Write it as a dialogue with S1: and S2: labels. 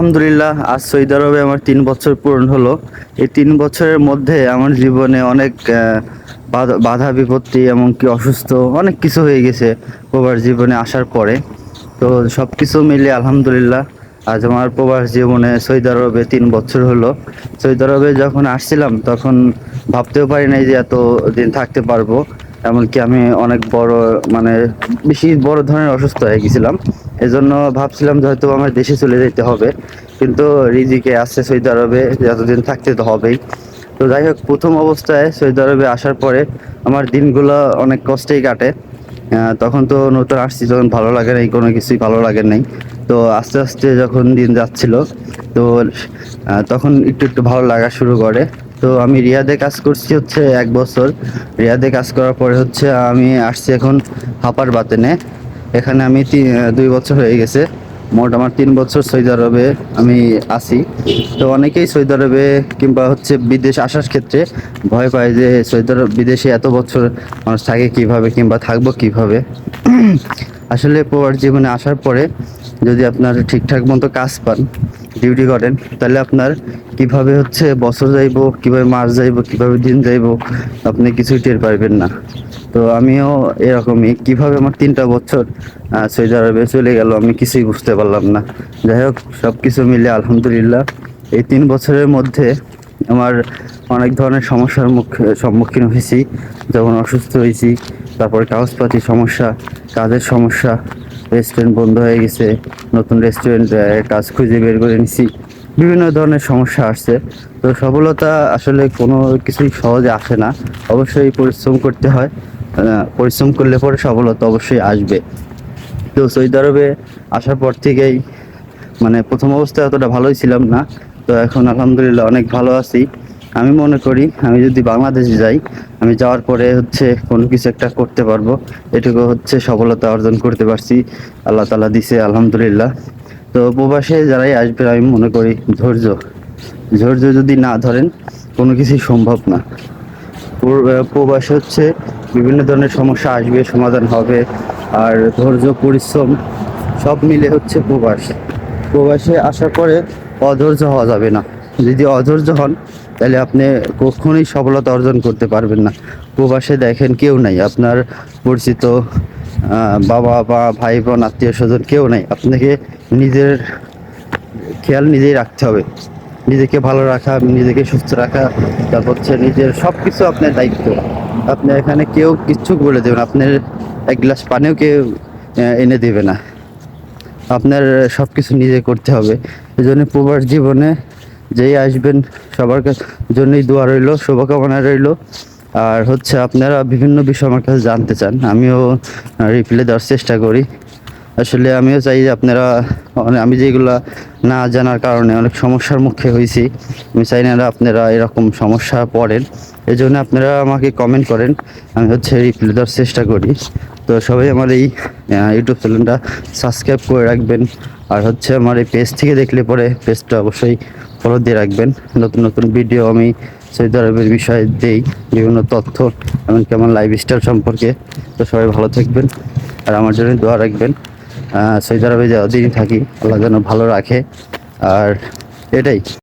S1: আলহামদুলিল্লাহ, আজ সৌদি আরবে আমার তিন বছর পূরণ হলো। এই তিন বছরের মধ্যে আমার জীবনে অনেক বাধা- বিপত্তি এমনকি অসুস্থ অনেক কিছু হয়ে গেছে প্রবাস জীবনে আসার পরে। তো সব কিছু মিলিয়ে আলহামদুলিল্লাহ, আজ আমার প্রবাস জীবনে সৌদি আরবে তিন বছর হলো। সৌদি আরবে যখন আসছিলাম, তখন ভাবতেও পারি নাই যে এত দিন থাকতে পারব। এমনকি আমি অনেক বড় মানে বেশি বড় ধরনের অসুস্থ হয়ে গেছিলাম। এজন্য ভাবছিলাম যে হয়তো আমার দেশে চলে যেতে হবে। কিন্তু রিজিকে আসছে সৌদি আরবে, যতদিন থাকতে তো হবেই। তো যাই হোক, প্রথম অবস্থায় সৌদি আরবে আসার পরে আমার দিনগুলো অনেক কষ্টেই কাটে। তখন তো নতুন আসছি যখন ভালো লাগে নাই, কোনো কিছুই ভালো লাগে নাই। তো আস্তে আস্তে যখন দিন যাচ্ছিল, তো তখন একটু একটু ভালো লাগা শুরু করে। তো আমি রিয়াদে কাজ করছি হচ্ছে এক বছর। রিয়াদে কাজ করার পরে হচ্ছে আমি আসছি এখন হাপার বাতেনে এখানে আমি দুই বছর হয়ে গেছে। মোট আমার তিন বছর সৌদি আরবে আমি আছি। তো অনেকেই সৌদি আরবে কিংবা হচ্ছে বিদেশ আসার ক্ষেত্রে ভয় পায় যে সৌদি আরব বিদেশে এত বছর মানুষ থাকে কীভাবে কিংবা থাকব কীভাবে। আসলে প্রবাস জীবনে আসার পরে যদি আপনার ঠিকঠাক মতো কাজ পান ডিউটি করেন, তাহলে আপনার কীভাবে হচ্ছে বছর যাইব, কীভাবে মাস যাইব, কীভাবে দিন যাইব, আপনি কিছুই টের পারবেন না। তো আমিও এরকমই, কীভাবে আমার তিনটা বছর সৌদি আরবে চলে গেল, আমি কিছুই বুঝতে পারলাম না। যাই হোক সব কিছু মিলে আলহামদুলিল্লাহ, এই তিন বছরের মধ্যে আমার অনেক ধরনের সমস্যার মুখ, সম্মুখীন হয়েছি। যেমন অসুস্থ হয়েছি, তারপর কাগজপাতির সমস্যা, কাজের সমস্যা রেস্টুরেন্ট বন্ধ হয়ে গেছে, নতুন রেস্টুরেন্ট কাজ খুঁজে বের করে নিছি। বিভিন্ন ধরনের সমস্যা আসছে। তো সফলতা আসলে কোনো কিছুই সহজে আসে না। অবশ্যই পরিশ্রম করতে হয়। পরিশ্রম করলে পরে সফলতা অবশ্যই আসবে। তো সৌদি আরবে আসার পর থেকেই মানে প্রথম অবস্থায় অতটা ভালোই ছিলাম না। তো এখন আলহামদুলিল্লাহ অনেক ভালো আছি। আমি মনে করি, আমি যদি বাংলাদেশে যাই, আমি যাওয়ার পরে হচ্ছে কোনো কিছু একটা করতে পারব। এটুকু হচ্ছে সফলতা অর্জন করতে পারছি। আল্লাহ তালা দিছে, আলহামদুলিল্লাহ। তো প্রবাসে যারাই আসবে, আমি মনে করি ধৈর্য। ধৈর্য যদি না ধরেন, কোনো কিছুই সম্ভব না। প্রবাস হচ্ছে বিভিন্ন ধরনের সমস্যা আসবে, সমাধান হবে। আর ধৈর্য, পরিশ্রম সব মিলে হচ্ছে প্রবাস প্রবাসে আসার পরে অধৈর্য হওয়া যাবে না। যদি অধৈর্য হন, তাহলে আপনি কখনোই সফলতা অর্জন করতে পারবেন না। প্রবাসে দেখেন কেউ নাই, আপনার পরিচিত বাবা বা ভাই বোন, আত্মীয় স্বজন কেউ নাই। আপনাকে নিজের খেয়াল নিজেই রাখতে হবে। নিজেকে ভালো রাখা, নিজেকে সুস্থ রাখা, তারপর হচ্ছে নিজের সব কিছু আপনার দায়িত্ব। আপনি এখানে কেউ কিচ্ছু বলে দেবেন আপনার এক গ্লাস পানিও কেউ এনে দেবে না। আপনার সব কিছু নিজে করতে হবে। এই জন্য প্রবাস জীবনে যেই আসবেন, সবার জন্যই দোয়া রইল, শুভকামনা রইল। আর হচ্ছে আপনারা বিভিন্ন বিষয় আমার কাছে জানতে চান, আমিও রিপ্লাই দেওয়ার চেষ্টা করি। আসলে আমিও চাই যে আপনারা মানে আমি যেগুলা না জানার কারণে অনেক সমস্যার মুখে হয়েছি, আমি চাই না আপনারা এরকম সমস্যা পড়েন। এই জন্য আপনারা আমাকে কমেন্ট করেন, আমি হচ্ছে রিপ্লাই দেওয়ার চেষ্টা করি। তো সবাই আমার এই ইউটিউব চ্যানেলটা সাবস্ক্রাইব করে রাখবেন, আর হচ্ছে আমার এই পেজ থেকে দেখলে পরে পেজটা অবশ্যই ফলো দিয়ে রাখবেন। নতুন নতুন ভিডিও আমি সৌদি আরবের বিষয়ে দেই, বিভিন্ন তথ্য, এমনকি আমার লাইফস্টাইল সম্পর্কে। তো সবাই ভালো থাকবেন, আর আমার জন্য দোয়া রাখবেন। সৌদি আরবে যতদিন থাকি আল্লাহ যেন ভালো রাখে। আর এটাই।